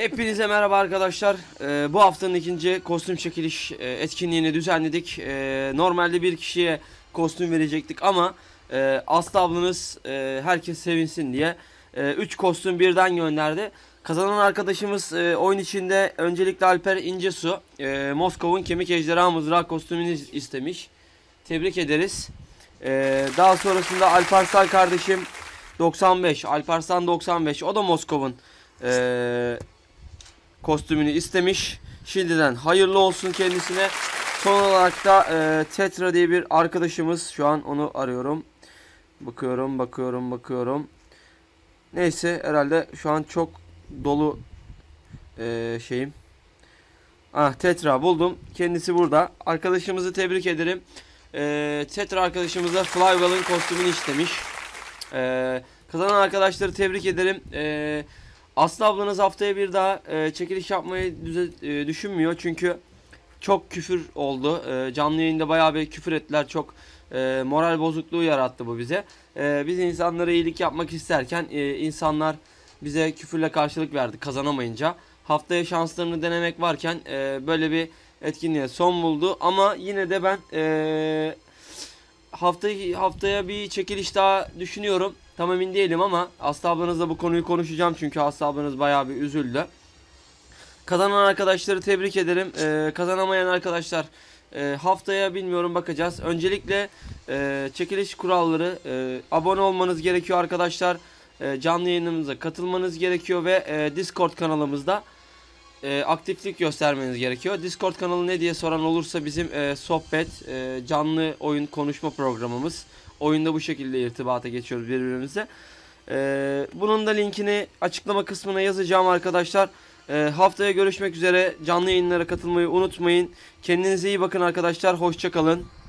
Hepinize merhaba arkadaşlar. Ee, bu haftanın ikinci kostüm çekiliş e, etkinliğini düzenledik. Ee, normalde bir kişiye kostüm verecektik ama e, Aslı ablanız e, herkes sevinsin diye 3 kostüm birden gönderdi. Kazanan arkadaşımız e, oyun içinde öncelikle Alper İncesu e, Moskov'un kemik ejderha mızrağı kostümünü istemiş. Tebrik ederiz. Ee, daha sonrasında Alparslan kardeşim 95, Alparslan 95 o da Moskov'un e, kostümünü istemiş. Şimdiden hayırlı olsun kendisine. Son olarak da e, Tetra diye bir arkadaşımız şu an onu arıyorum. Bakıyorum, bakıyorum, bakıyorum. Neyse herhalde şu an çok dolu e, şeyim. Ah Tetra buldum. Kendisi burada. Arkadaşımızı tebrik ederim. E, Tetra arkadaşımız da Flywell'ın kostümünü istemiş. E, kazanan arkadaşları tebrik ederim. E, Aslı ablanız haftaya bir daha e, çekiliş yapmayı düze, e, düşünmüyor çünkü çok küfür oldu. E, canlı yayında bayağı bir küfür ettiler. Çok e, moral bozukluğu yarattı bu bize. E, biz insanlara iyilik yapmak isterken e, insanlar bize küfürle karşılık verdi kazanamayınca. Haftaya şanslarını denemek varken e, böyle bir etkinliğe son buldu. Ama yine de ben e, haftaya, haftaya bir çekiliş daha düşünüyorum. Tam emin değilim ama Aslı ablanızla bu konuyu konuşacağım çünkü Aslı ablanız bayağı bir üzüldü. Kazanan arkadaşları tebrik ederim. Ee, kazanamayan arkadaşlar e, haftaya bilmiyorum bakacağız. Öncelikle e, çekiliş kuralları e, abone olmanız gerekiyor arkadaşlar. E, canlı yayınımıza katılmanız gerekiyor ve e, Discord kanalımızda e, aktiflik göstermeniz gerekiyor. Discord kanalı ne diye soran olursa bizim e, sohbet, e, canlı oyun konuşma programımız. Oyunda bu şekilde irtibata geçiyoruz birbirimize. E, bunun da linkini açıklama kısmına yazacağım arkadaşlar. E, haftaya görüşmek üzere. Canlı yayınlara katılmayı unutmayın. Kendinize iyi bakın arkadaşlar. Hoşçakalın.